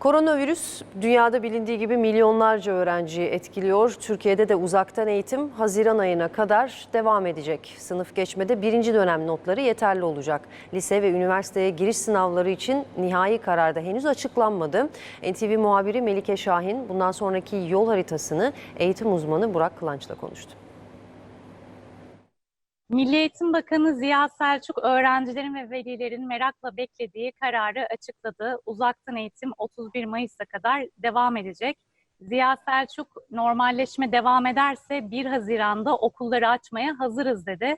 Koronavirüs dünyada bilindiği gibi milyonlarca öğrenciyi etkiliyor. Türkiye'de de uzaktan eğitim Haziran ayına kadar devam edecek. Sınıf geçmede birinci dönem notları yeterli olacak. Lise ve üniversiteye giriş sınavları için nihai karar da henüz açıklanmadı. NTV muhabiri Melike Şahin bundan sonraki yol haritasını eğitim uzmanı Burak Kılanç'la konuştu. Milli Eğitim Bakanı Ziya Selçuk öğrencilerin ve velilerin merakla beklediği kararı açıkladı. Uzaktan eğitim 31 Mayıs'a kadar devam edecek. Ziya Selçuk normalleşme devam ederse 1 Haziran'da okulları açmaya hazırız dedi.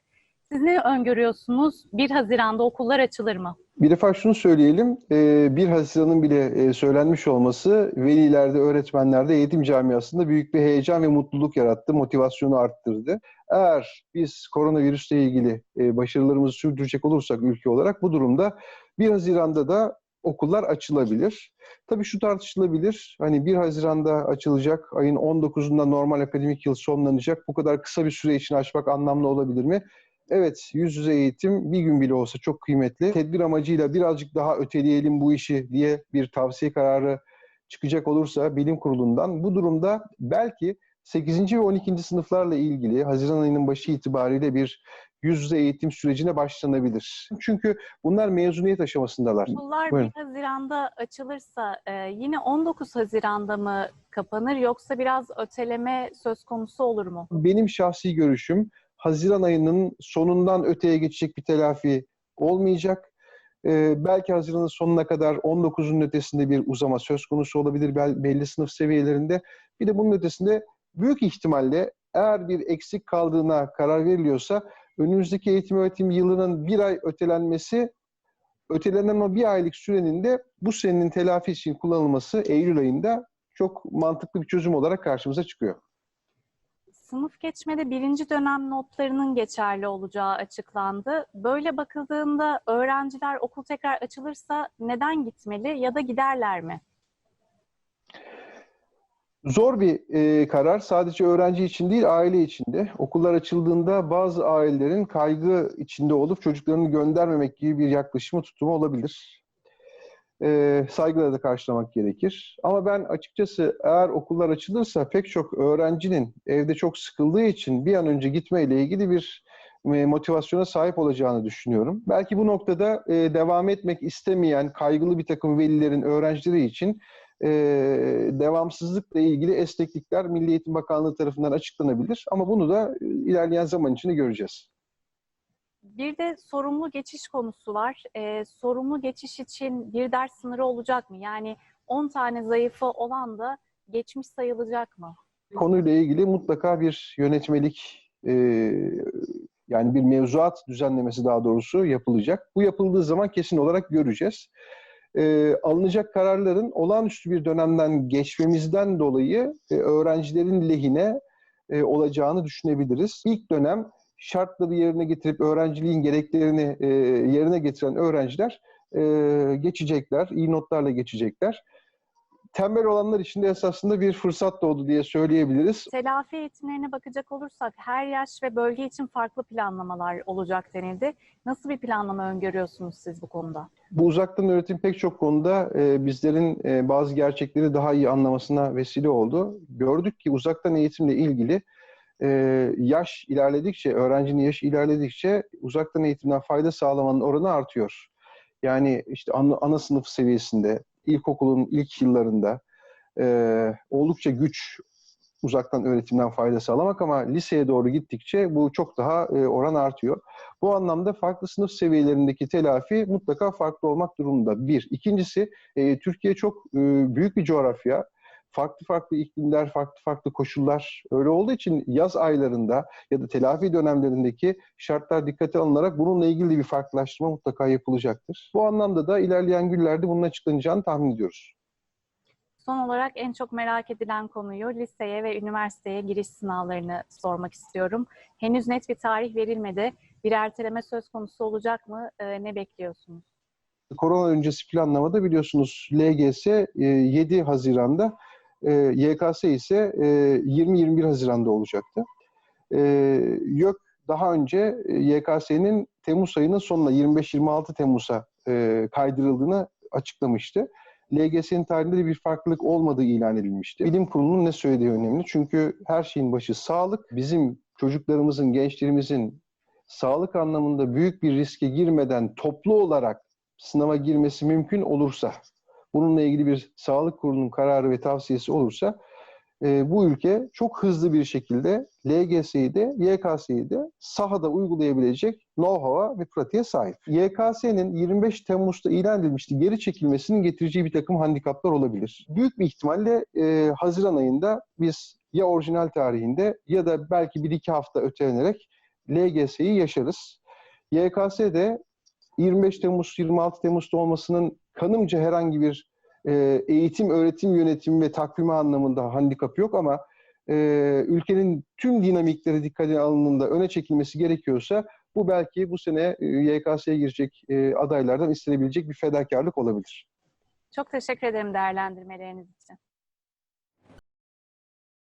Siz ne öngörüyorsunuz? 1 Haziran'da okullar açılır mı? Bir defa şunu söyleyelim, e, 1 Haziran'ın bile e, söylenmiş olması velilerde, öğretmenlerde, eğitim camiasında büyük bir heyecan ve mutluluk yarattı, motivasyonu arttırdı. Eğer biz koronavirüsle ilgili e, başarılarımızı sürdürecek olursak ülke olarak bu durumda 1 Haziran'da da okullar açılabilir. Tabii şu tartışılabilir, hani 1 Haziran'da açılacak, ayın 19'unda normal akademik yıl sonlanacak, bu kadar kısa bir süre için açmak anlamlı olabilir mi? Evet, yüz yüze eğitim bir gün bile olsa çok kıymetli. Tedbir amacıyla birazcık daha öteleyelim bu işi diye bir tavsiye kararı çıkacak olursa bilim kurulundan bu durumda belki 8. ve 12. sınıflarla ilgili Haziran ayının başı itibariyle bir yüz yüze eğitim sürecine başlanabilir. Çünkü bunlar mezuniyet aşamasındalar. Okullar Buyurun. 1 Haziran'da açılırsa e, yine 19 Haziran'da mı kapanır yoksa biraz öteleme söz konusu olur mu? Benim şahsi görüşüm Haziran ayının sonundan öteye geçecek bir telafi olmayacak. Ee, belki Haziran'ın sonuna kadar 19'un ötesinde bir uzama söz konusu olabilir bel- belli sınıf seviyelerinde. Bir de bunun ötesinde büyük ihtimalle eğer bir eksik kaldığına karar veriliyorsa önümüzdeki eğitim öğretim yılının bir ay ötelenmesi ötelenen o bir aylık sürenin de bu senenin telafi için kullanılması Eylül ayında çok mantıklı bir çözüm olarak karşımıza çıkıyor. Sınıf geçmede birinci dönem notlarının geçerli olacağı açıklandı. Böyle bakıldığında öğrenciler okul tekrar açılırsa neden gitmeli ya da giderler mi? Zor bir e, karar. Sadece öğrenci için değil, aile için de. Okullar açıldığında bazı ailelerin kaygı içinde olup çocuklarını göndermemek gibi bir yaklaşımı, tutumu olabilir. E, saygıyla da karşılamak gerekir. Ama ben açıkçası eğer okullar açılırsa pek çok öğrencinin evde çok sıkıldığı için bir an önce gitmeyle ilgili bir e, motivasyona sahip olacağını düşünüyorum. Belki bu noktada e, devam etmek istemeyen kaygılı bir takım velilerin öğrencileri için e, devamsızlıkla ilgili esneklikler Milli Eğitim Bakanlığı tarafından açıklanabilir. Ama bunu da e, ilerleyen zaman içinde göreceğiz. Bir de sorumlu geçiş konusu var. Ee, sorumlu geçiş için bir ders sınırı olacak mı? Yani 10 tane zayıfı olan da geçmiş sayılacak mı? Konuyla ilgili mutlaka bir yönetmelik e, yani bir mevzuat düzenlemesi daha doğrusu yapılacak. Bu yapıldığı zaman kesin olarak göreceğiz. E, alınacak kararların olağanüstü bir dönemden geçmemizden dolayı e, öğrencilerin lehine e, olacağını düşünebiliriz. İlk dönem şartları yerine getirip öğrenciliğin gereklerini e, yerine getiren öğrenciler e, geçecekler, iyi notlarla geçecekler. Tembel olanlar için de esasında bir fırsat doğdu diye söyleyebiliriz. Telafi eğitimlerine bakacak olursak her yaş ve bölge için farklı planlamalar olacak denildi. Nasıl bir planlama öngörüyorsunuz siz bu konuda? Bu uzaktan öğretim pek çok konuda e, bizlerin e, bazı gerçekleri daha iyi anlamasına vesile oldu. Gördük ki uzaktan eğitimle ilgili e, yaş ilerledikçe, öğrencinin yaşı ilerledikçe uzaktan eğitimden fayda sağlamanın oranı artıyor. Yani işte ana, ana sınıf seviyesinde, ilkokulun ilk yıllarında e, oldukça güç uzaktan öğretimden fayda sağlamak ama liseye doğru gittikçe bu çok daha e, oran artıyor. Bu anlamda farklı sınıf seviyelerindeki telafi mutlaka farklı olmak durumunda. Bir. İkincisi, e, Türkiye çok e, büyük bir coğrafya. Farklı farklı iklimler, farklı farklı koşullar öyle olduğu için yaz aylarında ya da telafi dönemlerindeki şartlar dikkate alınarak bununla ilgili bir farklılaştırma mutlaka yapılacaktır. Bu anlamda da ilerleyen günlerde bunun açıklanacağını tahmin ediyoruz. Son olarak en çok merak edilen konuyu liseye ve üniversiteye giriş sınavlarını sormak istiyorum. Henüz net bir tarih verilmedi. Bir erteleme söz konusu olacak mı? Ee, ne bekliyorsunuz? Korona öncesi planlamada biliyorsunuz LGS e, 7 Haziran'da, e, YKS ise e, 20-21 Haziran'da olacaktı. E, YÖK daha önce e, YKS'nin Temmuz ayının sonuna 25-26 Temmuz'a e, kaydırıldığını açıklamıştı. LGS'nin tarihinde de bir farklılık olmadığı ilan edilmişti. Bilim kurulunun ne söylediği önemli. Çünkü her şeyin başı sağlık. Bizim çocuklarımızın, gençlerimizin sağlık anlamında büyük bir riske girmeden toplu olarak sınava girmesi mümkün olursa, bununla ilgili bir sağlık kurulunun kararı ve tavsiyesi olursa e, bu ülke çok hızlı bir şekilde LGS'yi de YKS'yi de sahada uygulayabilecek know-how'a ve pratiğe sahip. YKS'nin 25 Temmuz'da ilan edilmişti. Geri çekilmesinin getireceği bir takım handikaplar olabilir. Büyük bir ihtimalle e, Haziran ayında biz ya orijinal tarihinde ya da belki bir iki hafta ötelenerek LGS'yi yaşarız. YKS de 25 Temmuz, 26 Temmuz'da olmasının kanımca herhangi bir e, eğitim, öğretim yönetimi ve takvimi anlamında handikap yok ama e, ülkenin tüm dinamikleri dikkate alındığında öne çekilmesi gerekiyorsa bu belki bu sene e, YKS'ye girecek e, adaylardan istenebilecek bir fedakarlık olabilir. Çok teşekkür ederim değerlendirmeleriniz için.